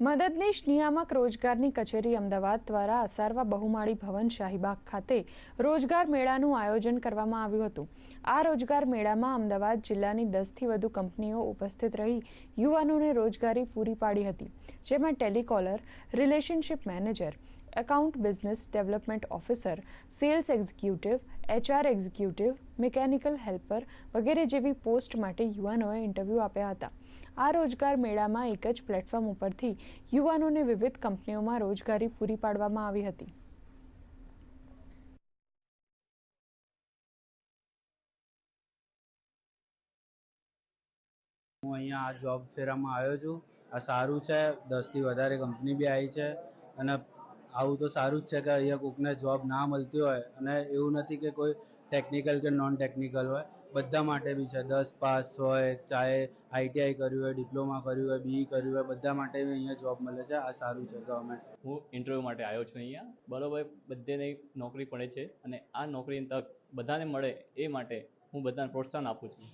મદદનીશ નિયામક રોજગારની કચેરી અમદાવાદ દ્વારા અસારવા બહુમાળી ભવન શાહીબાગ ખાતે રોજગાર મેળાનું આયોજન કરવામાં આવ્યું હતું. આ રોજગાર મેળામાં અમદાવાદ જિલ્લાની દસથી વધુ કંપનીઓ ઉપસ્થિત રહી યુવાનોને રોજગારી પૂરી પાડી હતી, જેમાં telecaller, relationship manager account business development officer sales executive HR executive mechanical helper વગેરે જેવી પોસ્ટ માટે યુવાનોએ ઇન્ટરવ્યૂ આપ્યા હતા. આ રોજગાર મેળામાં એક જ પ્લેટફોર્મ ઉપરથી યુવાનોને વિવિધ કંપનીઓમાં રોજગારી પૂરી પાડવામાં આવી હતી. હું અહીંયા આ જોબ ફેરામાં આવ્યો છું. આ સારું છે. દસથી વધારે કંપની બી આવી છે. અને આવું તો સારું જ છે કે અહીંયા કોકને જોબ ના મળતી હોય અને એવું નથી કે કોઈ ટેકનિકલ કે નોન ટેકનિકલ હોય. બધા માટે બી છે. દસ પાસ હોય, ચાહે આઈટીઆઈ કર્યું હોય, ડિપ્લોમા કર્યું હોય બી કર્યું હોય, બધા માટે બી અહીંયા જોબ મળે છે. આ સારું છે ગવર્મેન્ટ હું ઇન્ટરવ્યૂ માટે આવ્યો છું અહીંયા. બરોબર, બધેને નોકરી પડે છે અને આ નોકરીની તક બધાને મળે એ માટે હું બધાને પ્રોત્સાહન આપું છું.